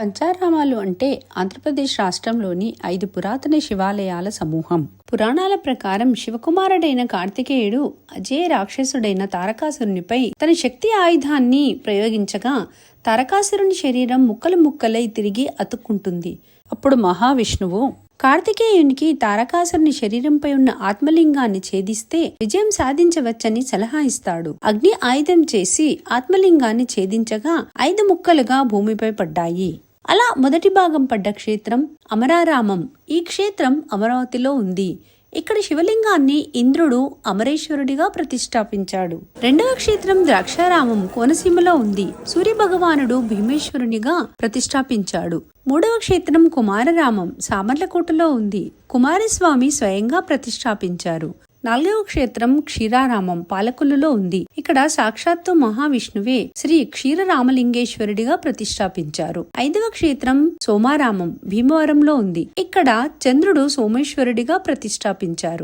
పంచారామాలు అంటే ఆంధ్రప్రదేశ్ రాష్ట్రంలోని ఐదు పురాతన శివాలయాల సమూహం. పురాణాల ప్రకారం శివకుమారుడైన కార్తికేయుడు అజేయ రాక్షసుడైన తారకాసురునిపై తన శక్తి ఆయుధాన్ని ప్రయోగించగా తారకాసురుని శరీరం ముక్కలు ముక్కలై తిరిగి అతుక్కుంటుంది. అప్పుడు మహావిష్ణువు కార్తికేయునికి తారకాసురుని శరీరంపై ఉన్న ఆత్మలింగాన్ని ఛేదిస్తే విజయం సాధించవచ్చని సలహా ఇస్తాడు. అగ్ని ఆయుధం చేసి ఆత్మలింగాన్ని ఛేదించగా ఐదు ముక్కలుగా భూమిపై పడ్డాయి. అలా మొదటి భాగం పడ్డ క్షేత్రం అమరారామం. ఈ క్షేత్రం అమరావతిలో ఉంది. ఇక్కడ శివలింగాన్ని ఇంద్రుడు అమరేశ్వరుడిగా ప్రతిష్టాపించాడు. రెండవ క్షేత్రం ద్రాక్షారామం కోనసీమలో ఉంది. సూర్య భగవానుడు భీమేశ్వరునిగా ప్రతిష్టాపించాడు. మూడవ క్షేత్రం కుమారరామం సామర్లకోటలో ఉంది. కుమారస్వామి స్వయంగా ప్రతిష్టాపించారు. నాలుగవ క్షేత్రం క్షీరారామం పాలకొల్లులో ఉంది. ఇక్కడ సాక్షాత్తు మహావిష్ణువే శ్రీ క్షీరరామలింగేశ్వరుడిగా ప్రతిష్టాపించారు. ఐదవ క్షేత్రం సోమారామం భీమవరంలో ఉంది. ఇక్కడ చంద్రుడు సోమేశ్వరుడిగా ప్రతిష్టాపించారు.